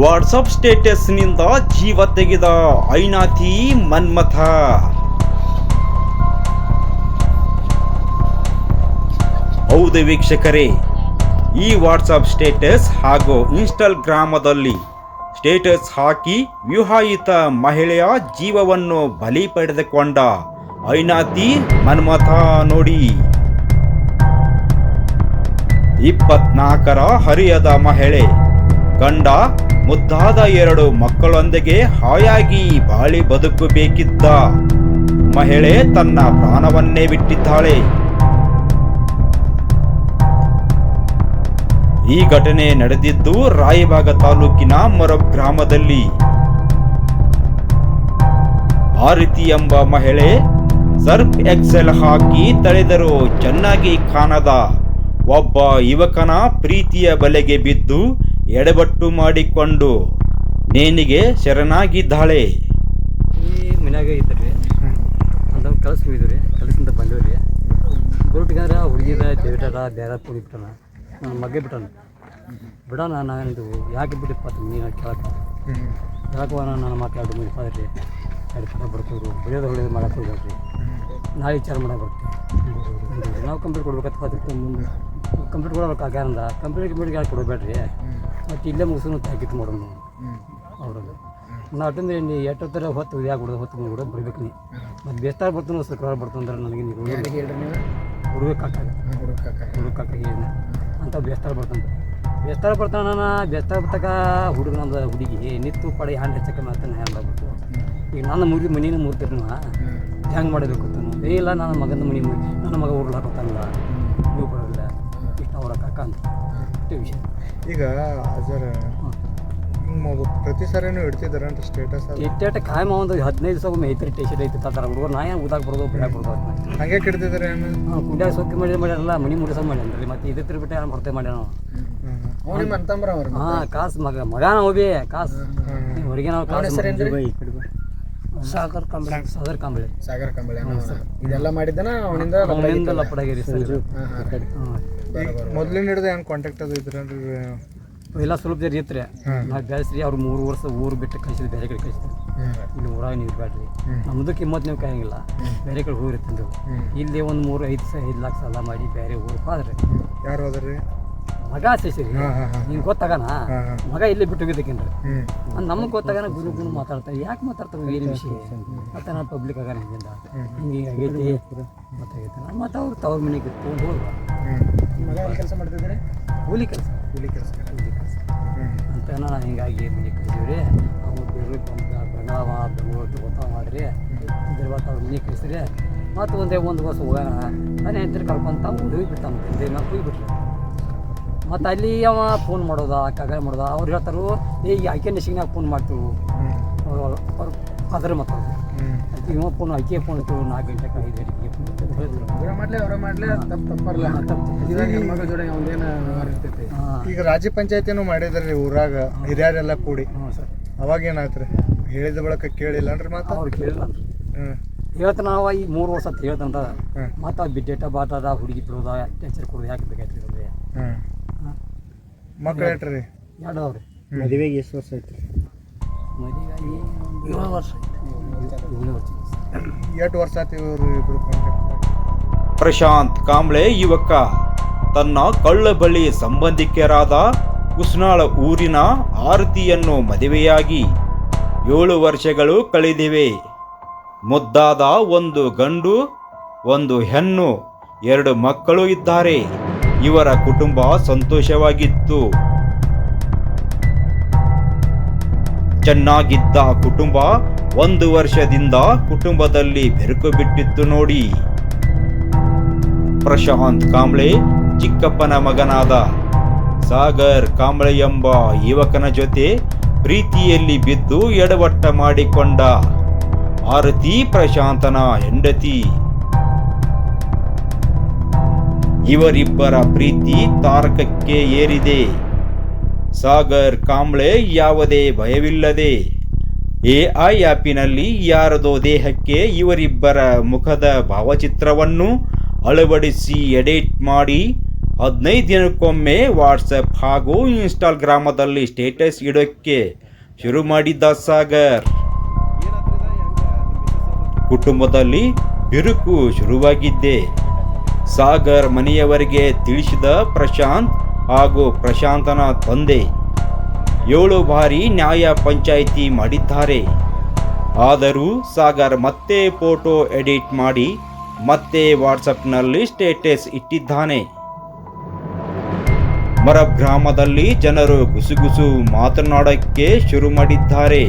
WhatsApp ಸ್ಟೇಟಸ್ನಿಂದ ಜೀವ ತೆಗೆದ ಐನಾಥಿ ಮನ್ಮಥ. ಹೌದು ವೀಕ್ಷಕರೇ, ಈ ವಾಟ್ಸಪ್ ಸ್ಟೇಟಸ್ ಹಾಗೂ ಇನ್ಸ್ಟಾಗ್ರಾಮದಲ್ಲಿ ಸ್ಟೇಟಸ್ ಹಾಕಿ ವಿವಾಹಿತ ಮಹಿಳೆಯ ಜೀವವನ್ನು ಬಲಿ ಪಡೆದುಕೊಂಡ ಐನಾತಿ ಮನ್ಮಥ ನೋಡಿ. ಇಪ್ಪತ್ನಾಲ್ಕರ ಹರಿಯದ ಮಹಿಳೆ ಗಂಡ ಮುದ್ದಾದ ಎರಡು ಮಕ್ಕಳೊಂದಿಗೆ ಹಾಯಾಗಿ ಬಾಳಿ ಬದುಕಬೇಕಿದ್ದ ಮಹಿಳೆ ತನ್ನ ಪ್ರಾಣವನ್ನೇ ಬಿಟ್ಟಿದ್ದಾಳೆ. ಈ ಘಟನೆ ನಡೆದಿದ್ದು ರಾಯಬಾಗ ತಾಲೂಕಿನ ಮೊರಬ್ ಗ್ರಾಮದಲ್ಲಿ. ಆರತಿ ಎಂಬ ಮಹಿಳೆ ಸರ್ಫ್ ಎಕ್ಸೆಲ್ ಹಾಕಿ ತಳೆದರೂ ಚೆನ್ನಾಗಿ ಕಾಣದ ಒಬ್ಬ ಯುವಕನ ಪ್ರೀತಿಯ ಬಲೆಗೆ ಬಿದ್ದು ಎಡಬಟ್ಟು ಮಾಡಿಕೊಂಡು ನೇನಿಗೆ ಶರಣಾಗಿದ್ದಾಳೆ. ಈ ಮನ್ಯಾಗ ಇದ್ದರೆ ಅಂತ ಕಳ್ಸಿ ಹೋಗಿದ್ವಿ ರೀ ಕಲಸಿಂದ ಬಂದವ್ರಿ ರೀ ಬರೋಟಿಗಾರ ಹುಡುಗಿದ ದೇವಟಾರ ಬೇರೆ ಪುಡಿ ಬಿಟ್ಟಣ ನನ್ನ ಮಗ ಬಿಟ್ಟಣ ಬಿಡೋಣ ನಾವೇನಿದ್ದು ಯಾಕೆ ಬಿಟ್ಟಿಪ್ಪ ನೀನು ಕೇಳಕ್ಕೆ. ಕೇಳಕ್ಕೆ ನಾನು ಮಕ್ಳು ಎರಡು ಮೂರು ಇಪ್ಪತ್ತು ರೀ ಎರಡು ಪದ ಬರ್ತೀವಿ ಬೆಳೆಯೋದು ಹೊಳೆಯೋದು ಮಾಡಕ್ಕೆ ಹೋಗ್ಬೇಡ್ರಿ. ನಾಳೆ ವಿಚಾರ ಮಾಡಕ್ಕೆ ಬರ್ತೀವಿ ನಾವು ಕಂಪ್ಲೀಟ್ ಕೊಡ್ಬೇಕಂತ ಮುಂದೆ ಕಂಪ್ಲೀಟ್ ಕೊಡ್ಬೇಕು ಆಗ್ಯಾರಂದ ಕಂಪ್ಲೀಟ್ ಕಂಪ್ಲೀಟ್ ಯಾರು ಕೊಡಬೇಡ್ರಿ? ಮತ್ತು ಇಲ್ಲೇ ಮುಗಿಸ್ಕೊಂಡು ತಾಕಿತ್ತು ಮಾಡೋಣ ಅವ್ರಲ್ಲಿ ನಾ ನೀ ಎಷ್ಟೊತ್ತರ ಹೊತ್ತು ಯಾಕೆ ಬಿಡೋದು ಹೊತ್ತು ಕೂಡ ಬರ್ಬೇಕು ನೀ ಮತ್ತು ಬೇಸ್ತಾರ ಬರ್ತಾನೋ ಶುಕ್ರವಾರ ಬರ್ತಂದ್ರೆ ನನಗೆ ನೀವು ಹೇಳ್ರಿ. ನೀವು? ಹುಡುಗ ಕಾಕಾಗ ಹುಡುಗ ಕಾಕ ಏನು ಅಂತ ಬೇಸ್ತಾರ ಬರ್ತಾನೆ ಬೇಸ್ತಾರ ಬರ್ತಾನ ಬೇಸ್ತಾರ ಬರ್ತಕ ಹುಡುಗ ನಮ್ದು ಹುಡುಗಿ ನಿತ್ತು ಪಡೆ ಹ್ಯಾಂಡ್ ಹೆಚ್ಚಕ್ಕೆ ಮಾಡ್ತಾನೆ ಹ್ಯಾಂಡ್ ಆಗ್ಬಿಟ್ಟು ಈಗ ನನ್ನ ಮುಗಿ ಮನಿನ ಮುರ್ತಿರ್ನು ಹೆಂಗೆ ಮಾಡಬೇಕು ಅಂತ ಏ ಇಲ್ಲ ನನ್ನ ಮಗನ ಮನಿ ನನ್ನ ಮಗ ಊರ್ಲ ಹಾಕೋತಾನಲ್ಲ ನೀವು ಬರೋದಿಲ್ಲ. ಇಷ್ಟ ಅವ್ರ ಕಾಕ ಅಂತ ಇಷ್ಟೇ ವಿಷಯ. ಈಗ ಅದರ ಪ್ರತಿ ಸಾರಿನೂ ಅಂತ ಸ್ಟೇಟಸ್ ಇಟ್ಟೇಟ ಕಾಯಮ ಒಂದು ಹದಿನೈದು ಸಾವಿರ ಮೈತ್ರಿ ಐತ್ರಿ ಟೇಷನ್ ಐತಿ ತಾತಾರ ಹುಡುಗರು ನಾ ಏನು ಊದಾಗ ಬರೋದು ಬಿಡಾಕ್ ಬರೋದು ಅದನ್ನ ಹಂಗೆ ಕಿಡ್ತಿದ್ದಾರೆ ಕುಡ್ಯಾಗ ಸೊಕ್ಕಿ ಮಾಡಿ ಮಾಡ್ಯಾರಲ್ಲ ಮನಿ ಮುಡಿಸ ಮಾಡ್ಯಾನ್ರಿ ಮತ್ತೆ ಇದು ಬಿಟ್ಟು ಯಾರು ಮರ್ತೆ ಮಾಡ್ಯಾನ ನಾವು ಹಾಂ ಕಾಸು ಮಗ ಮಗ ಹೋಗಿ ಕಾಸು. ಹೊರಗೆ ನಾವು ಕಾಸು ಸಾಗರ್ ಕಂಬಳಿ. ಸಾಗರ್. ಕಂಬಳಿ. ಸಾಗರ್ ಕಂಬಳಿ ಇದೆಲ್ಲ ಮಾಡಿದ್ದನ ಅವನಿಂದ ಅವನಿಂದ ಲಪಡಾಗಿರಿ ಸರ್. ಹಾಂ ಮೊದ್ಲಿನ ಹಿಡಿದು ಏನು ಕಾಂಟ್ಯಾಕ್ಟ್ ಅದು ಇದ್ರಿ ಎಲ್ಲ ಸ್ವಲ್ಪ ಜರಿ ಇತ್ತು ನಾವು ಬೆಳೆಸ್ರಿ ಅವ್ರು ಮೂರು ವರ್ಷ ಊರು ಬಿಟ್ಟು ಕಳಿಸಿದ್ರು ಬೇರೆ ಕಡೆ ಕಳಿಸ್ತಾರೆ ಇಲ್ಲಿ ಊರಾಗ ನೀವು ಬೇಡ್ರಿ ನಮ್ದು ಕಿಮ್ಮತ್ ನೀವು ಕಾಯಂಗಿಲ್ಲ. ಬೇರೆ ಕಡೆ ಹೋಗಿರಿ ತಂದು ಇಲ್ಲಿ ಒಂದು ಮೂರು ಐದು ಸ ಐದು ಲಕ್ಷ ಸಾಲ ಮಾಡಿ ಬೇರೆ ಊರಿಗೆ ಆದ್ರೆ ಯಾರು ಹೋದ್ರಿ? ಮಗ ಸೇಸಿರಿ ನೀನು ಗೊತ್ತಾಗಣ ಹಾಂ ಮಗ ಇಲ್ಲಿ ಬಿಟ್ಟು ಹೋಗಿದ್ದಕ್ಕೇನ್ರಿ. ನಮಗೆ ಗೊತ್ತಾಗಣ ಗುರು ಗುರು ಮಾತಾಡ್ತಾರೆ. ಯಾಕೆ ಮಾತಾಡ್ತಾರೆ ಏನು ವಿಷಯ ಮತ್ತೆ ನಾನು ಪಬ್ಲಿಕ್ ಆಗ ಹಿಂದಿಂದ ಹಿಂಗೆ ಆಗೈತಿ. ಗೊತ್ತಾಗೈತೆ ನಾನು ಮತ್ತೆ ಅವ್ರು ತವ್ರ ಮನೆಗೆ ತೊಗೊಂಡು ಹೋದ್ರು. ಹ್ಞೂ ಏನು ಕೆಲಸ ಮಾಡ್ತಿದ್ದಾರೆ ಕೂಲಿ ಕೆಲಸ ಕೂಲಿ ಕೆಲಸ ಕೂಲಿ ಕೆಲಸ. ಅಂತ ನಾನು ಹಿಂಗಾಗಿ ಮನೆ ಕಳಿಸಿವಿ ರೀ ಅವ್ರು ಬೇರೆ ಬೆಂಗಳೂರು ತಗೋತಾವ ಮಾಡ್ರಿ. ಅವ್ರು ಮನೆ ಕಳಿಸ್ರಿ ಮತ್ತು ಒಂದೇ ಒಂದು ವರ್ಷ ಹೋಗೋಣ. ನಾನು ಹೆಂಡ್ತಿರ್ ಕರ್ಕೊಂತ ಹೋಗಿ ಮತ್ತೆ. ನಾವು ಹೋಗಿ ಬಿಟ್ರಿ ಮತ್ತು ಅಲ್ಲಿ ಅವ ಫೋನ್ ಮಾಡೋದ ಕಗ ಮಾಡೋದ. ಅವ್ರು ಹೇಳ್ತಾರು ಏ ಆಯ್ಕೆ ಆಕೆ ನೆಸಿಗ್ನಾಗ ಫೋನ್ ಮಾಡ್ತೀವಿ. ಅವರು ಅವ್ರು ಅದ್ರ ಅದಕ್ಕೆ ಇವ ಫೋನ್ ಆಕೆ ಫೋನ್ ಇತ್ತು ನಾಲ್ಕು ಗಂಟೆಗೆ ಐದು ಗಂಟೆಗೆ. ಮಾಡ್ಲಿ ಅವ್ರ ಮಾಡ್ಲಿ ತಪ್ಪು ತಪ್ಪಲ್ಲ. ಇವಾಗ ಜೋಡಿ ವ್ಯವಹಾರ ಇರ್ತೈತಿ? ಈಗ ರಾಜ್ಯ ಪಂಚಾಯತಿನೂ ಮಾಡಿದ್ರಿ ಊರಾಗ ಹಿರಿಯರೆಲ್ಲ ಕೂಡಿ. ಹ್ಞೂ ಸರ್. ಅವಾಗ ಏನಾಯ್ತು ರೀ ಹೇಳಿದ ಬಳಕ ಕೇಳಿಲ್ಲ ಅನ್ರಿ ಮಾತು ಅವ್ರು ಕೇಳಿಲ್ಲ ಹ್ಞೂ ಹೇಳ್ತಾನ ನಾವ ಈ ಮೂರು ವರ್ಷ ಅಂತ. ಮತ್ತ. ಮತ್ತು ಬಾಟದ ಹುಡುಗಿ ಬಿಡೋದ ಟೆನ್ಷನ್ ಕೊಡೋದು ಯಾಕೆ ಬೇಕಾಯ್ತು ಇರೋದು ಹ್ಞೂ ಮಕ್ಳು ಎರಡು. ಅವ್ರಿ. ಮದುವೆಗೆ ಎಷ್ಟು ವರ್ಷ ಐತ್ರಿ ಮದುವೆ ಏಳು ವರ್ಷ ಏಳು ವರ್ಷ ಎಷ್ಟು ವರ್ಷ ಆಯ್ತು ಇವರು ಇಬ್ರು ಕಾಂಟ್ಯಾಕ್ಟ್ ಪ್ರಶಾಂತ್ ಕಾಂಬ್ಳೆ ಯುವಕ. ತನ್ನ ಕಳ್ಳ ಬಳಿ ಸಂಬಂಧಿಕರಾದ ಕುಸ್ನಾಳ ಊರಿನ ಆರತಿಯನ್ನು ಮದುವೆಯಾಗಿ ಏಳು ವರ್ಷಗಳು ಕಳೆದಿವೆ. ಮುದ್ದಾದ ಒಂದು ಗಂಡು, ಒಂದು ಹೆಣ್ಣು, ಎರಡು ಮಕ್ಕಳು ಇದ್ದಾರೆ. ಇವರ ಕುಟುಂಬ ಸಂತೋಷವಾಗಿತ್ತು. ಚೆನ್ನಾಗಿದ್ದ ಕುಟುಂಬ ಒಂದು ವರ್ಷದಿಂದ ಕುಟುಂಬದಲ್ಲಿ ಬೆರಕು ಬಿಟ್ಟಿತ್ತು ನೋಡಿ. ಪ್ರಶಾಂತ್ ಕಾಂಬ್ಳೆ, ಚಿಕ್ಕಪ್ಪನ ಮಗನಾದ ಸಾಗರ್ ಕಾಂಬ್ಳೆ ಎಂಬ ಯುವಕನ ಜೊತೆ ಪ್ರೀತಿಯಲ್ಲಿ ಬಿದ್ದು ಎಡವಟ್ಟ ಮಾಡಿಕೊಂಡ ಆರತಿ ಪ್ರಶಾಂತನ ಹೆಂಡತಿ. ಇವರಿಬ್ಬರ ಪ್ರೀತಿ ತಾರಕಕ್ಕೆ ಏರಿದೆ. ಸಾಗರ್ ಕಾಂಬ್ಳೆ ಯಾವುದೇ ಭಯವಿಲ್ಲದೆ ಎಐ ಆ್ಯಪಿನಲ್ಲಿ ಯಾರದೋ ದೇಹಕ್ಕೆ ಇವರಿಬ್ಬರ ಮುಖದ ಭಾವಚಿತ್ರವನ್ನು ಅಳವಡಿಸಿ ಎಡಿಟ್ ಮಾಡಿ ಹದಿನೈದು ದಿನಕ್ಕೊಮ್ಮೆ ವಾಟ್ಸಪ್ ಹಾಗೂ ಇನ್ಸ್ಟಾಗ್ರಾಮದಲ್ಲಿ ಸ್ಟೇಟಸ್ ಇಡೋಕ್ಕೆ ಶುರು ಮಾಡಿದ್ದ ಸಾಗರ್. ಕುಟುಂಬದಲ್ಲಿ ಬಿರುಕು ಶುರುವಾಗಿದ್ದೆ. ಸಾಗರ್ ಮನೆಯವರಿಗೆ ತಿಳಿಸಿದ ಪ್ರಶಾಂತ್ ಹಾಗೂ ಪ್ರಶಾಂತನ ತಂದೆ ಏಳು ಬಾರಿ ನ್ಯಾಯ ಪಂಚಾಯಿತಿ ಮಾಡಿದ್ದಾರೆ. ಆದರೂ ಸಾಗರ್ ಮತ್ತೆ ಫೋಟೋ ಎಡಿಟ್ ಮಾಡಿ ಮತ್ತೆ ವಾಟ್ಸಪ್ನಲ್ಲಿ ಸ್ಟೇಟಸ್ ಇಟ್ಟಿದ್ದಾನೆ. ಮರಬ್ ಗ್ರಾಮದಲ್ಲಿ ಜನರು ಗುಸುಗುಸು ಮಾತನಾಡಕ್ಕೆ ಶುರು ಮಾಡಿದ್ದಾರೆ.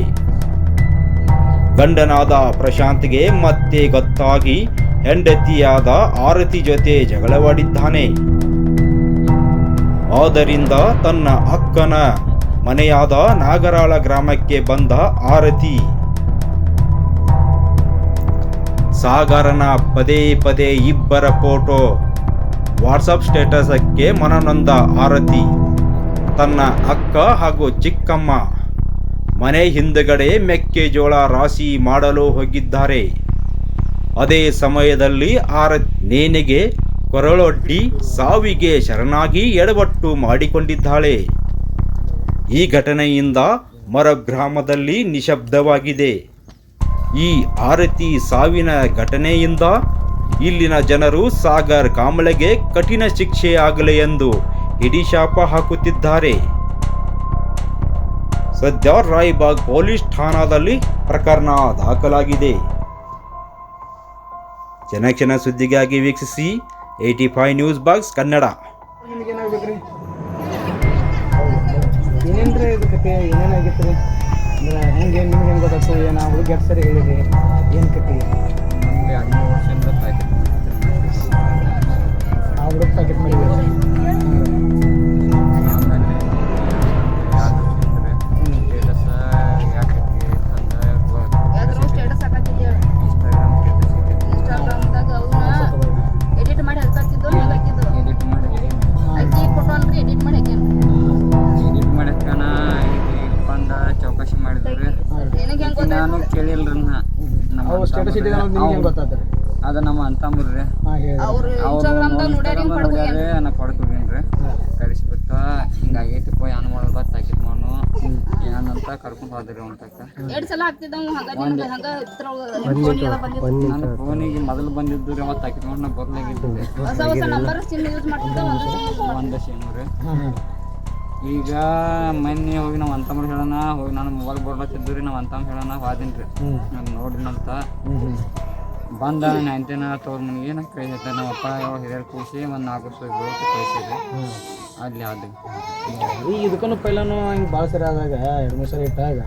ಗಂಡನಾದ ಪ್ರಶಾಂತ್ಗೆ ಮತ್ತೆ ಗೊತ್ತಾಗಿ ಹೆಂಡತಿಯಾದ ಆರತಿ ಜೊತೆ ಜಗಳವಾಡಿದ್ದಾನೆ. ಆದ್ದರಿಂದ ತನ್ನ ಅಕ್ಕನ ಮನೆಯಾದ ನಾಗರಾಳ ಗ್ರಾಮಕ್ಕೆ ಬಂದ ಆರತಿ. ಸಾಗರನ ಪದೇ ಪದೇ ಇಬ್ಬರ ಫೋಟೋ. ವಾಟ್ಸಪ್ ಸ್ಟೇಟಸಕ್ಕೆ ಮನನೊಂದ ಆರತಿ. ತನ್ನ ಅಕ್ಕ ಹಾಗೂ ಚಿಕ್ಕಮ್ಮ. ಮನೆ ಹಿಂದಗಡೆ ಮೆಕ್ಕೆಜೋಳ ರಾಶಿ ಮಾಡಲು ಹೋಗಿದ್ದಾರೆ. ಅದೇ ಸಮಯದಲ್ಲಿ ಆರತಿ ನೇನೆಗೆ ಕೊರಳೊಡ್ಡಿ ಸಾವಿಗೆ ಶರಣಾಗಿ ಎಡವಟ್ಟು ಮಾಡಿಕೊಂಡಿದ್ದಾಳೆ. ಈ ಘಟನೆಯಿಂದ ಮರ ಗ್ರಾಮದಲ್ಲಿ ನಿಶಬ್ದವಾಗಿದೆ. ಈ ಆರತಿ ಸಾವಿನ ಘಟನೆಯಿಂದ ಇಲ್ಲಿನ ಜನರು ಸಾಗರ್ ಕಾಂಬಳೆಗೆ ಕಠಿಣ ಶಿಕ್ಷೆ ಆಗಲಿ ಎಂದು ಹಿಡಿಶಾಪ ಹಾಕುತ್ತಿದ್ದಾರೆ. ಸದ್ಯ ರಾಯ್ಬಾಗ್ ಪೊಲೀಸ್ ಠಾಣಾದಲ್ಲಿ ಪ್ರಕರಣ ದಾಖಲಾಗಿದೆ. ಜನಕ್ಷಣ ಸುದ್ದಿಗಾಗಿ ವೀಕ್ಷಿಸಿ eighty five news box Kannada. ಏನೇನ್ರಿ ಅಂದ್ರೆ ಹೆಂಗೆ ನಿಮ್ಗೆ ಹೆಂಗೆ ಗೊತ್ತಾಯ್ತು ಏನು ಹುಡುಗಿ ಸರಿ ಹೇಳಿದೆ? ಏನು ಕಟ್ಟಿ ನಮಗೆ ಹದಿಮೂರು ವರ್ಷದಿಂದ ಪ್ಯಾಕೆಟ್ ಆ ಹುಡುಗ ಪ್ಯಾಕೆಟ್ ಮಾಡಿದ್ವಿ ನಿಮ್ಗೆ ಹೆಂಗೆ ಅದ ನಮ್ಮ ಅಂತಂಬ್ರಿ ಹಾಂ ಹೇಳಿ. ಅವ್ರು ಇನ್ಸ್ಟಾಗ್ರಾಮ್ದಾಗ ನೋಡ್ಯಾರ ಹಿಂಗ್ ಪಡ್ಕೋಗ್ಯಾನ ನಾ ಕರೆಸ್ಬಿಟ್ಟು ಹಿಂಗಾಗೈತಿಪ್ಪ ಏನು ಮಾಡೋದು ತಾಕಿತ್ ಮಾಡು. ಏನಂತ ಕರ್ಕೊಂಡು ಹೋದ್ರಿ ತಕ್ಕ. ಎರಡ್ ಸಲ ಹಾಕ್ತಿದ್ದವ ಹಂಗ ನಿಮ್ಗೆ ಹಂಗ ಫೋನಿಗೆಲ್ಲ ಬಂದಿತ್ತು. ನನ್ನ ಫೋನಿಗೆ ಮೊದಲು ಬಂದಿದ್ದು ರೀ ಅವತ್ತು ನಾ ಬರ್ಲಾಗಿದ್ದು. ಹೊಸ ಹೊಸ ನಂಬರ್ ಸಿಮ್ ಯೂಸ್ ಮಾಡ್ತಿದ್ದ ಒಂದು ಸಿಮ್ ಒಂದ ಸೇಮ್ ರೀ ಈಗ ಮೊನ್ನೆ ಹೋಗಿ ನಾವು ಅಂತಮ್ರ ಹೇಳೋಣ ಹೋಗಿ ನಾನು ಮೊಬೈಲ್ ಬರ್ಲತ್ತಿದ್ದು ರೀ ನಾವು ಅಂತಮ್ ಹೇಳೋಣ ಹೋದಿನಿ ರೀ. ನಾನು ನೋಡಿನಂತ ಅಂತ. ಬಂದ ನೈನ್ಟೀನ್ ತೋರ್ ಮನೆಗೆ ನಾ ಹೇಳ್ತಾರೆ ನಮ್ಮ ಅಪ್ಪ ಹಿರಿಯರು ಕೂಸಿ ಒಂದು ನಾಲ್ಕು ವರ್ಷ ಬರೋಕೆ ಕಳಿಸಿದ್ರಿ ಅಲ್ಲಿ ಅದು ಈಗ ಇದಕ್ಕೂ ಪೈಲಾನು ಹಿಂಗೆ ಭಾಳ ಸರಿ ಆದಾಗ ಎರಡು ಮೂರು ಸರಿ ಇಟ್ಟಾಗ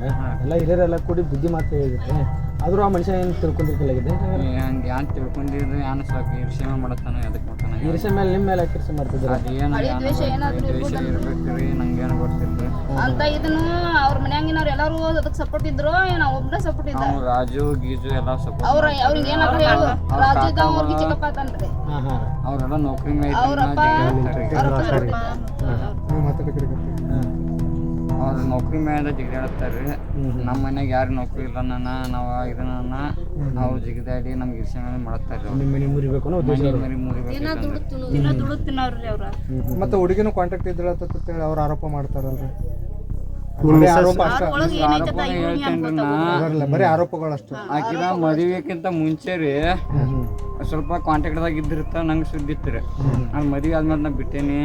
ಎಲ್ಲ ಹಿರಿಯರೆಲ್ಲ ಕೂಡಿ ಬುದ್ಧಿ ಮಾತು ಹೇಳಿದ್ರೆ. ಆದರೂ ಆ ಮನುಷ್ಯ ಏನು ತಿಳ್ಕೊಂಡಿರ್ತಿಲ್ಲಾಗಿದೆ ಹಂಗೆ ಯಾನ್ ತಿಳ್ಕೊಂಡಿದ್ರು ಏನು ಸಾಕು ವಿಷಯ ಮಾಡತ್ತಾನ ಅದಕ್ಕೆ ಮಾಡ್ತಾನೆ ಈರ್ಷೆ ಮೇಲೆ ನಿಮ್ಮ ಮೇಲೆ ಯಾಕೆ ಮಾಡ್ತಿದ್ರು ಅದು ಏನು ದ್ವೇಷ ನಂಗೇನು ಗೊತ್ತಿಲ್ಲ. ಅಂತ ಇದನ್ನು ಅವ್ರ ಮನ್ಯಾಗಿನವ್ರು ಎಲ್ಲಾರು ಅದಕ್ಕೆ ಸಪೋರ್ಟ್ ಇದ್ರು ನಾವು ಒಬ್ಬನೇ ಸಪೋರ್ಟ್ ಇದ್ದ? ರಾಜು ಗೀಜು ಎಲ್ಲ ಸಪೋರ್ಟ್ ಅವ್ರ ಅವ್ರಿಗೆ ಏನಾದ್ರು ಹೇಳು ರಾಜು ಇದ್ದ ಅವ್ರಿಗೆ ಚಿಕ್ಕಪ್ಪ ತಾನ್ರಿ ಹಾಂ ಹಾಂ. ಅವರೆಲ್ಲ ನೌಕರಿ ಮೇಲೆ ಅವ್ರ ನೌಕರಿ ಮೇಲೆ ಜಿಗಿದಾಡ್ತಾರೆ ನಮ್ಮ ಮನ್ಯಾಗ ಯಾರು ನೌಕರಿ ಇಲ್ಲ ನನ್ನ ನಾವು ಇದನ್ನ ನಾವು ಜಿಗಿದಾಡಿ ನಮ್ಗೆ ಇರ್ಸೆ ಮೇಲೆ ಮಾಡ್ತಾರೆ ಮನೆ ಮುರಿಬೇಕು ಅನ್ನೋ ಉದ್ದೇಶ ಮನೆ ಮರಿ ಮುರಿಬೇಕಂದ್ರೆ ದಿನ ದುಡ್ಡು ತಿನ್ನವ್ರಿ ಅವ್ರ. ಮತ್ತೆ ಹುಡುಗಿನ ಕಾಂಟ್ಯಾಕ್ಟ್ ಇದ್ರತ್ತಂತೇಳಿ ಅವ್ರು ಆರೋಪ ಮಾಡ್ತಾರಲ್ರಿ. ಬರೀ ಆರೋಪ ಅಷ್ಟ. ಒಳಗೆ ಏನೈತದ ಇವ್ರಿಗೆ ಹೇಳ್ತೇನ್ರಿ ನಾ. ಬರಲ್ಲ ಬರೀ ಆರೋಪಗಳಷ್ಟು ಆಕಿದ ಮದುವೆಕ್ಕಿಂತ ಮುಂಚೆ ರೀ ಸ್ವಲ್ಪ ಕಾಂಟ್ಯಾಕ್ಟ್ದಾಗ ಇದ್ದಿರ್ತ ನಂಗೆ ಸುದ್ದಿ ಇತ್ತು ರೀ. ನಾನು ಮದುವೆ ಆದ್ಮೇಲೆ ನಾ ಬಿಟ್ಟೇನಿ.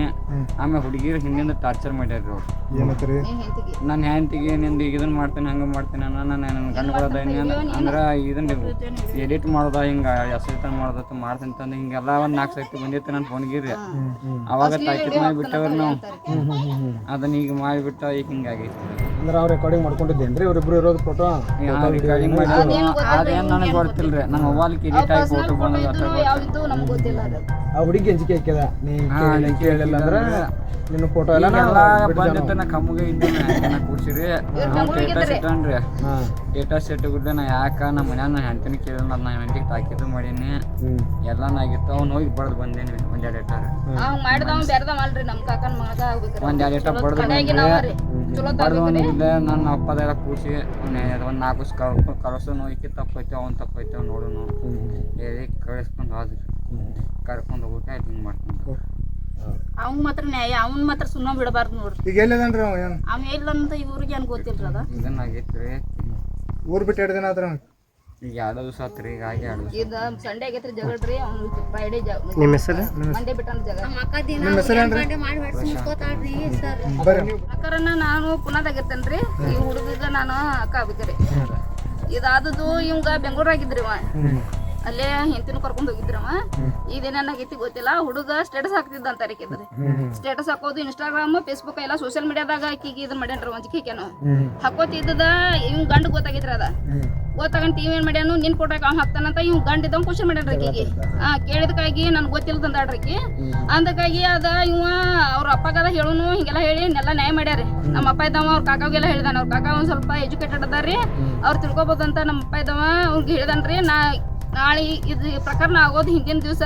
ಆಮೇಲೆ ಹುಡುಗಿರು ಹಿಂದಿಂದ ಟಾರ್ಚರ್ ಮಾಡ್ಯಾರ ಅವ್ರು. ಏನಂತೀರಿ? ಏನ್ ಈಗ ನನ್ನ ಹೆಂಡತಿಗೆ ನಿಂದು ಇದನ್ನ ಮಾಡ್ತೇನೆ ಹಂಗೆ ಮಾಡ್ತೇನೆ ಅನ್ನ ನಾನು ನನ್ನ ಗಂಡ ಕೊಡೋದ ಅಂದ್ರೆ ಇದನ್ನ ಎಡಿಟ್ ಮಾಡೋದ ಹಿಂಗೆ ಎಸೆತನ ಮಾಡೋದ ಮಾಡ್ತೇನೆ ತಂದು ಹಿಂಗೆಲ್ಲ ಒಂದು ನಾಲ್ಕು ಸೈತಿ ಬಂದಿತ್ತು ನನ್ನ ಫೋನ್ ರೀ ಅವಾಗ ತಾಕಿತ್ ಮಾಡಿ ಬಿಟ್ಟವ್ರಿ ನಾವು. ಅದನ್ನ ಈಗ ಮಾಡಿಬಿಟ್ಟ ಈಗ ಹಿಂಗಾಗಿ ಅಂದ್ರೆ ಅವ್ರು ರೆಕಾರ್ಡಿಂಗ್ ಮಾಡ್ಕೊಂಡಿದ್ದೇನ್ರಿ? ಇವ್ರಿಬ್ರು ಇರೋದು ಫೋಟೋ ರಿಕಾರ್ಡಿಂಗ್ ಮಾಡಿ ಅದೇನು ನನಗೆ ಗೊತ್ತಿಲ್ಲ ರೀ ನನ್ನ ಮೊಬೈಲ್ಗೆ ಎಡಿಟ್ ಆಗಿ ಫೋಟೋ ಬಂದದ ಇದ್ರು ಯಾವ್ದಿದ್ದು ನಮ್ಗೆ ಗೊತ್ತಿಲ್ಲ ಅದು. ಆ ಹುಡುಗಿ ಅಂಜಿಕೆ ಹಾಕ್ಯದ? ನೀ ಕೇಳಿ ಕೇಳಿಲ್ಲ ಅಂದ್ರೆ ನಿನ್ನ ಫೋಟೋ ಎಲ್ಲ ಎಲ್ಲ ಬಂದಿತ್ತು ನಾ ಕಮ್ಮಗೆ ಇದ್ದೀನಿ ನಾ ಡೇಟಾ ಸೆಟ್ ಡೇಟಾ ಸೆಟ್ ಇಟ್ಟುಬಿಟ್ಟು ನಾ ಯಾಕ ನಮ್ಮ ಮನ್ಯಾಗ ನಾ ಹೆಂಡ್ತಿನ ಕೇಳಿಲ್ಲ ನಾ ಹೆಂಡತಿಗೆ ತಾಕಿದ್ದು ಮಾಡೀನಿ. ಅವ್ನು ಹೋಗಿ ಬಡ್ದು ಬಂದೇನಿ ಒಂದ್ ಎರಡು ಎಟ್ಟಾರ ಅವ್ ಮಾಡಿದವ್ ಬೆರ್ದವ್ ಅಲ್ರಿ ನಮ್ ಕಾಕನ್ ಮಗ ಆಗ್ಬೇಕ್ರಿ. ಒಂದ್ ಎರಡು ಎಟ್ಟ ಬಡ್ದು ಕಡೆಯಾಗಿ ಬಂದಿದ್ದೆ ನನ್ನ ಅಪ್ಪದಾಗ ಕೂಸಿ ಒಂದು ನಾಲ್ಕು ಕಳ್ಸೋ ನೋಯ್ಕೆ ತಪ್ಪೈತೆ ಅವ್ನು ತಪ್ಪೈತೆ ಅವ್ನು ನೋಡೋನು ಹೇಳಿ ಕಳಿಸ್ಕೊಂಡು ಹೋದ್ರಿ ಕರ್ಕೊಂಡು ಹೋಗ್ಬಿಟ್ಟೆ ಆಯ್ತು ಹಿಂಗೆ ಮಾಡ್ಕೊಂಡು. ಅವ್ನ್ ಮಾತ್ರ ನ್ಯಾಯ ಅವ್ನ್ ಮಾತ್ರ ಸುಮ್ಮನೆ ಬಿಡಬಾರ್ದು ನೋಡ್ರಿ ಈಗ ಎಲ್ಲಿದನ್ರಿ ಅವ ಏನು? ಅವ್ ಇಲ್ಲ ಅಂತ ಇವ್ರಿಗೆ ಏನು ಗೊತ್ತಿಲ್ರಿ ಅದ? ಇದನ್ನ ಆಗೈತೆ ರೀ ಊರ್ ಬಿಟ್ಟು ಎರಡು ದಿನ ಆದ್ರ ಈಗ ಎರಡು ದಿವಸ ಆತು ರೀ ಈಗ ಆಗಿ ಎರಡು ದಿವಸ ಇದ ಸಂಡೆ ಆಗೈತ್ರಿ ಜಗಳ್ರಿ ಅವ್ನು ಫ್ರೈಡೆ ನಿಮ್ಮ ಹೆಸರು? ಮಂಡೇ ಬಿಟ್ಟಾನ ಜಗ ನಿಮ್ಮ ಹೆಸರು ಏನ್ರಿ? ಬರ್ರಿ. ನೀವು ಅಕ್ಕರನ್ನ ನಾನು ಪುನಾದಾಗಿರ್ತೇನ್ರಿ ಈ ಹುಡುಗ ನಾನು ಅಕ್ಕ ಆಗ್ಬೇಕ್ರಿ ಇದಾದದು ಇವಂಗ ಬೆಂಗಳೂರಾಗಿದ್ರಿ ಅವ. ಅಲ್ಲೇ ಹೆಂತಿನ ಕರ್ಕೊಂಡು ಹೋಗಿದ್ರವ ಅವ. ಇದೇನಾಗೈತಿ ಗೊತ್ತಿಲ್ಲ ಹುಡುಗ ಸ್ಟೇಟಸ್ ಹಾಕ್ತಿದ್ದ ಅಂತ ಅರಿಕಿದ್ರಿ. ಸ್ಟೇಟಸ್ ಹಾಕೋದು ಇನ್ಸ್ಟಾಗ್ರಾಮ್ ಫೇಸ್ಬುಕ್ ಎಲ್ಲ ಸೋಷಿಯಲ್ ಮೀಡಿಯಾದಾಗ ಆಕಿಗೆ ಇದನ್ನ ಮಾಡ್ಯಾನ್ರಿ ಒಂಜಿಕೆನು ಹಾಕೋತಿದ್ದದ ಇವ್ ಗಂಡ ಗೊತ್ತಾಗಿದ್ರಿ ಅದ. ಗೊತ್ತಾಗಂಡ್ ಟಿವಿ ಏನ್ ಮಾಡ್ಯಾನು? ನಿನ್ ಕೊಟ್ಟಾಗ ಅವ್ನು ಹಾಕ್ತಾನಂತ ಇವ್ ಗಂಡ ಇದ್ದವ್ ಕ್ವಶನ್ ಮಾಡ್ಯಾನ್ರಿ ಆಕಿಗೆ. ಹಾ ಕೇಳಿದಕ್ಕಾಗಿ ನನ್ಗೆ ಗೊತ್ತಿಲ್ಲ ತಂದಾಡ್ರಿ ಅಂದಕ್ಕಾಗಿ ಅದ ಇವ ಅವ್ರ ಅಪ್ಪಗದ ಹೇಳುನು ಹಿಂಗೆಲ್ಲ ಹೇಳಿ ನೆಲ್ಲ ನ್ಯಾಯ ಮಾಡ್ಯಾರಿ. ನಮ್ಮ ಅಪ್ಪ ಇದ್ದವ ಅವ್ರ ಕಾಕಾಗೆಲ್ಲ ಹೇಳಿದಾನ. ಅವ್ರ ಕಾಕ ಒಂದ್ ಸ್ವಲ್ಪ ಎಜುಕೇಟೆಡ್ ಅದಾರಿ ಅವ್ರು ತಿಳ್ಕೊಬೋದಂತ ನಮ್ಮ ಅಪ್ಪ ಇದ್ದವ ಅವ್ರಿಗೆ ಹೇಳಿದಾನ್ರಿ ನಾ ನಾಳೆ ಇದು ಪ್ರಕರಣ ಆಗೋದು ಹಿಂದಿನ ದಿವಸ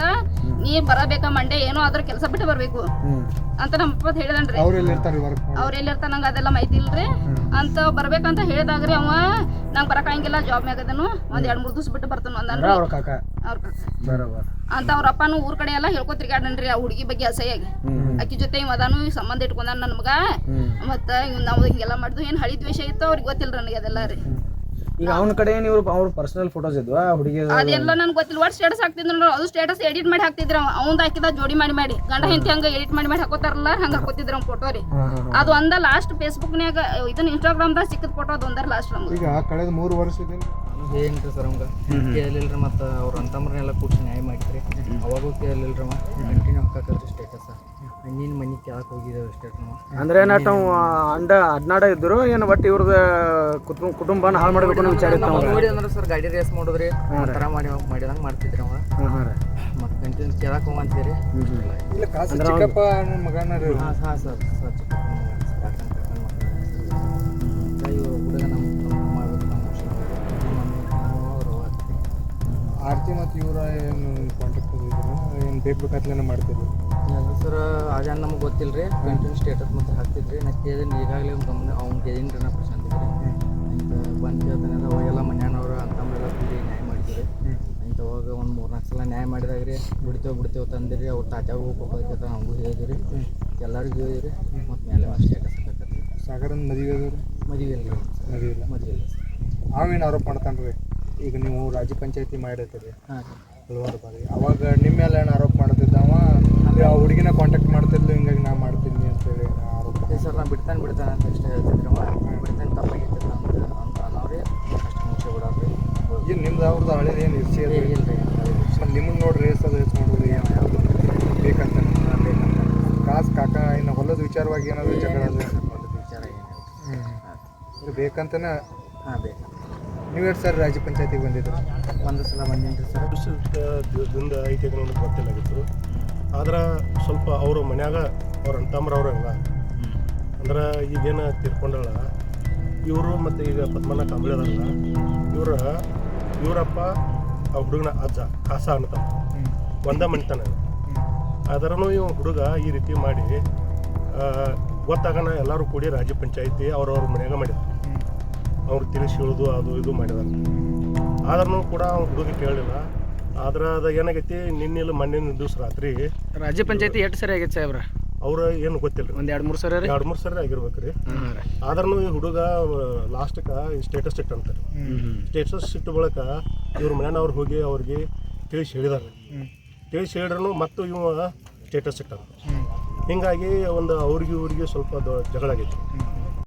ನೀ ಬರಬೇಕ ಮಂಡೆ ಏನೋ ಅದ್ರ ಕೆಲಸ ಬಿಟ್ಟು ಬರ್ಬೇಕು. ಅಂತ ನಮ್ಮ ಅಪ್ಪ ಹೇಳ್ದನ್ರಿ. ಅವ್ರ ಎಲ್ಲಿರ್ತಾರ ನಂಗೆ ಅದೆಲ್ಲ ಮಾಹಿತಿ ಇಲ್ರಿ ಅಂತ ಬರ್ಬೇಕಂತ ಹೇಳಿದಾಗ್ರಿ ಅವ. ನಂಗೆ ಬರಕಾಗಿಲ್ಲ ಜಾಬ್ ಮ್ಯಾಗದನು ಒಂದ್ ಎರಡ್ ಮೂರ್ ದಿವಸ ಬಿಟ್ಟು ಬರ್ತಾನ ಅವ್ರ ಕಾಕ. ಕಾಕ. ಅಂತ ಅವ್ರ ಅಪ್ಪನು ಊರ್ ಕಡೆ ಎಲ್ಲ ಹೇಳ್ಕೊ ತಿರ್ಗಾಡನ್ರಿ ಆ ಹುಡುಗಿ ಬಗ್ಗೆ ಅಸಹ್ಯಾಗಿ. ಆಕಿ ಜೊತೆ ಅದಾನು ಸಂಬಂಧ ಇಟ್ಕೊಂಡಾನ ನನ್ ಮಗ ಮತ್ತ ನಾವ್ ನಾವು ಹಿಂಗೆಲ್ಲ ಮಾಡಿದ್ವು ಏನ್ ಹಳಿ ದ್ವೇಷ ಇತ್ತು ಅವ್ರಿಗೆ ಗೊತ್ತಿಲ್ಲ ನನಗೆ ಅದೆಲ್ಲ ರೀ. ಈಗ ಅವನ ಕಡೆ ಏನು ಇವ್ರು ಅವ್ರ ಪರ್ಸನಲ್ ಫೋಟೋಸ್ ಇದ್ವಾ? ಹುಡುಗಿ ಅದೆಲ್ಲ ನನ್ಗೆ ಗೊತ್ತಿಲ್ಲ. ಒಟ್ಟು ಸ್ಟೇಟಸ್ ಹಾಕ್ತಿದ್ರು ನೋಡು. ಅದು ಸ್ಟೇಟಸ್ ಎಡಿಟ್ ಮಾಡಿ ಹಾಕ್ತಿದ್ರು ಅವ್ನ್ ಹಾಕಿದ ಜೋಡಿ ಮಾಡಿ ಮಾಡಿ. ಗಂಡ ಹೆಂಡತಿ ಹಂಗ ಎಡಿಟ್ ಮಾಡಿ ಮಾಡಿ ಹಾಕೋತಾರಲ್ಲ ಹಂಗ ಹಾಕೋತಿದ್ರು ಅವ್ನ ಫೋಟೋ ರೀ. ಅದು ಒಂದ ಲಾಸ್ಟ್ ಫೇಸ್ಬುಕ್ನ್ಯಾಗ ಇದನ್ನ ಇನ್ಸ್ಟಾಗ್ರಾಮ್ದಾಗ ಸಿಕ್ಕದ ಫೋಟೋ ಅದು ಒಂದರ ಲಾಸ್ಟ್ ನಮ್ಗೆ ಈಗ ಕಳೆದ ಮೂರು ವರ್ಷದಿಂದ ಏನ್ರಿ ಸರ್ ಅವಂಗ ಕೇಳಿಲ್ರಿ ಮತ್ತ ಅವ್ರ ಅಂತಮ್ರನ್ನೆಲ್ಲ ಕೂಡಿಸಿ ನ್ಯಾಯ ಮಾಡಿದ್ರಿ ಅವಾಗೂ ಕೇಳಿಲ್ರಿ ಮತ್ತೆ ಕಂಟಿನ್ಯೂ ಸ್ಟೇಟಸ್ ನೀನು ಮನೆ ಕೆಳಕ್ಕೆ ಹೋಗಿದ್ದೇವೆ ಅಷ್ಟೇ ನಾವು ಅಂದ್ರೆ ಏನಾಟ ಅಂಡ ಅಡ್ನಾಡ ಇದ್ರು ಏನು ಬಟ್ ಇವ್ರದ ಕುಟುಂಬ ಕುಟುಂಬನ ಹಾಳು ಮಾಡ್ಬೇಕು ಅಂತ ವಿಚಾರ ಇತ್ತು ನೋಡಿ ಅಂದ್ರೆ ಸರ್ ಗಾಡಿ ರೇಸ್ ಮಾಡಿದ್ರಿ ಥರ ಮಾಡಿ ಮಾಡಿದಂಗೆ ಮಾಡ್ತಿದ್ರಿ ಅವ. ಮತ್ತು ಕಂಟಿನ್ಯೂ ಕೇಳಕ್ಕೆ ಹೋಗಂತೀರಿ ಇಲ್ಲ ಕಾಸು ಚಿಕ್ಕಪ್ಪ ಮಗನ ಹಾಂ ಹಾಂ ಸರ್ ಸರ್ ಇವರು ಹುಡುಗ ನಮ್ಮ ನಮ್ಮ ಮಾಡ್ಬೇಕು ನಮ್ಮ ವಿಷಯ ನಮ್ಮ ಮಮ್ಮಿ ನಾವು ಅವರು ಆರ್ತಿ ಮತ್ತು ಇವರ ಏನು ಕಾಂಟ್ಯಾಕ್ಟ್ ಇದ್ರು ಏನು ಬೇಕು ಬೇಕಾದ್ಲೇನೆ ಮಾಡ್ತಿದ್ರು? ಸರ್ ಅದೇ ನಮ್ಗೆ ಗೊತ್ತಿಲ್ಲ ರೀ ಕಂಟಿನ್ಯೂ ಸ್ಟೇಟಸ್ ಮತ್ತೆ ಹಾಕ್ತಿದ್ರಿ. ನಾ ಕೇಳಿದ್ರೆ ಈಗಾಗಲೇ ಒಂದು ಗಮನ ಅವ್ನು ಕೇಳಿನ್ರಿ ನಾ ಪ್ರಶಾಂತ್ ರೀ ಅಂತ ಬಂದು ಕೇಳ್ತಾನೆ ಅವಾಗೆಲ್ಲ ಮನ್ಯಾನವ್ರು ಅಂತಮ್ಮೆಲ್ಲ ಕೂಡಿ ನ್ಯಾಯ ಮಾಡಿದ್ರಿ. ಅಂತ ಅವಾಗ ಒಂದು ಮೂರು ನಾಲ್ಕು ಸಲ ನ್ಯಾಯ ಮಾಡಿದಾಗ ರೀ ಬಿಡ್ತೇವೆ ಬಿಡ್ತೇವೆ ತಂದಿರಿ. ಅವ್ರು ತಾತ್ಯಾಗೂ ಹೋಗ್ಬೇಕಂತ ನಮಗೂ ಹೇಳಿದ್ರಿ. ಎಲ್ಲರಿಗೂ ಹೇಳಿದ್ರಿ. ಮತ್ತು ಮೇಲೆ ಸ್ಟೇಟಸ್ ಹಾಕತ್ರಿ. ಸಾಗರ ಮದುವೆ ಮದುವೆ ಇಲ್ಲ ಮದುವೆ ಇಲ್ಲ. ಮದುವೆ ಇಲ್ಲ ಅವೇನು ಆರೋಪ ಮಾಡ್ತಾನೆ ರೀ ಈಗ ನೀವು ರಾಜ್ಯ ಪಂಚಾಯತಿ ಮಾಡಿರ್ತೀರಿ. ಹಾಂ ಹಲವಾರು ಬಾರಿ. ಅವಾಗ ನಿಮ್ಮ ಮೇಲೆ ಏನು ಆರೋಪ ಆ ಹುಡುಗಿನ ಕಾಂಟ್ಯಾಕ್ಟ್ ಮಾಡ್ತಿದ್ಲು ಹಿಂಗಾಗಿ ನಾ ಮಾಡ್ತೀನಿ ಅಂತೇಳಿ ಹೇಳಿ ಅದೇ ಸರ್ ನಾನು ಬಿಡ್ತಾನೆ ಬಿಡ್ತಾನೆ ಅಂತ ಅಷ್ಟೇ ಹೇಳ್ತಿದ್ರು. ಬಿಡ್ತಾನೆ ತಪ್ಪಾಗಿತ್ತು ಅಂತ ಅಂತ ಅನ್ನೋರಿ ಅಷ್ಟು ಮುಂಚೆ ಏನು ನಿಮ್ದು ಅವ್ರದ್ದು ಹಳೇದು ಏನು ಇರ್ಸಿ ಅದು? ಇಲ್ಲ ರೀ ಮತ್ತು ನಿಮ್ಮನ್ನ ನೋಡಿ ರೇಸ್ ಅದು ಹೆಚ್ಚು ಮಾಡೋದು ಏನು ಬೇಕಂತ. ಕಾಸು ಕಾಕ ಇನ್ನು ಹೊಲದ ವಿಚಾರವಾಗಿ ಏನಾದರೂ ಜಗಳ ಹೊಲದ ವಿಚಾರ ಏನಿಲ್ಲ ಇದು ಬೇಕಂತನೇ? ಹಾಂ ಬೇಕು. ನೀವು ಎಷ್ಟು ಸರ್ ರಾಜ್ಯ ಪಂಚಾಯತಿಗೆ ಬಂದಿದ್ರು? ಒಂದು ಸಲ ಬಂದಿನಿ ಸರ್. ದಿವಸದಿಂದ ಐತೆ ಗೊತ್ತಿಲ್ಲ ಗೊತ್ತಿಲ್ಲಾಗಿತ್ತು ಆದ್ರೆ ಸ್ವಲ್ಪ ಅವರು ಮನ್ಯಾಗ ಅವ್ರ ಅಂತಮ್ರ ಅವ್ರ ಹಂಗ. ಅಂದ್ರೆ ಈಗೇನು ತೀರ್ಕೊಂಡಳ, ಇವರು ಮತ್ತು ಈಗ ಪದ್ಮನ ಕಾಂಬಳಿ ಇವರು ಇವ್ರ, ಇವರಪ್ಪ ಆ ಹುಡುಗನ ಅಜ್ಜ, ಕಾಸ ಅಂತ ಒಂದ ಮಣಿತಾನ ಆದ್ರೂ ಇವ ಹುಡುಗ ಈ ರೀತಿ ಮಾಡಿ ಗೊತ್ತಾಗಣ ಎಲ್ಲರೂ ಕೂಡಿ ರಾಜ್ಯ ಪಂಚಾಯತಿ ಅವ್ರವ್ರ ಮನ್ಯಾಗ ಮಾಡಿದ್ರು ಅವ್ರು ತಿಳಿಸಿ ಹೇಳೋದು, ಅದು ಇದು ಮಾಡಿದಾರೆ ಆದ್ರೂ ಕೂಡ ಅವ್ನ ಹುಡುಗ ಕೇಳಲಿಲ್ಲ ಆದ್ರೆ ಅದು ಏನಾಗೈತಿ ನಿನ್ನೆಲ್ಲ ಮಣ್ಣಿನ ದಿವಸ ರಾತ್ರಿ ರಾಜ್ಯ ಪಂಚಾಯತಿ ಎಷ್ಟು ಸರಿ ಆಗೈತೆ ಸಾಹೇಬ್ರ? ಅವ್ರ ಏನು ಗೊತ್ತಿಲ್ಲ ಒಂದು ಎರಡು ಮೂರು ಸರಿ ಎರಡು ಮೂರು ಸರಿ ಆಗಿರ್ಬೇಕು ರೀ. ಆದ್ರೂ ಈ ಹುಡುಗ ಲಾಸ್ಟ್ಗೆ ಸ್ಟೇಟಸ್ ಇಟ್ಟಂತಾರೆ ಸ್ಟೇಟಸ್ ಇಟ್ಟು ಬಳಿಕ ಇವ್ರ ಮನೆಯವ್ರು ಹೋಗಿ ಅವ್ರಿಗೆ ತಿಳಿಸಿ ಹೇಳಿದಾರೆ. ತಿಳಿಸಿ ಹೇಳಿದ್ರು ಮತ್ತು ಇವ ಸ್ಟೇಟಸ್ ಇಟ್ಟ ಹಿಂಗಾಗಿ ಒಂದು ಅವ್ರಿಗೆ ಇವ್ರಿಗೆ ಸ್ವಲ್ಪ ಜಗಳ ಆಗೈತಿ.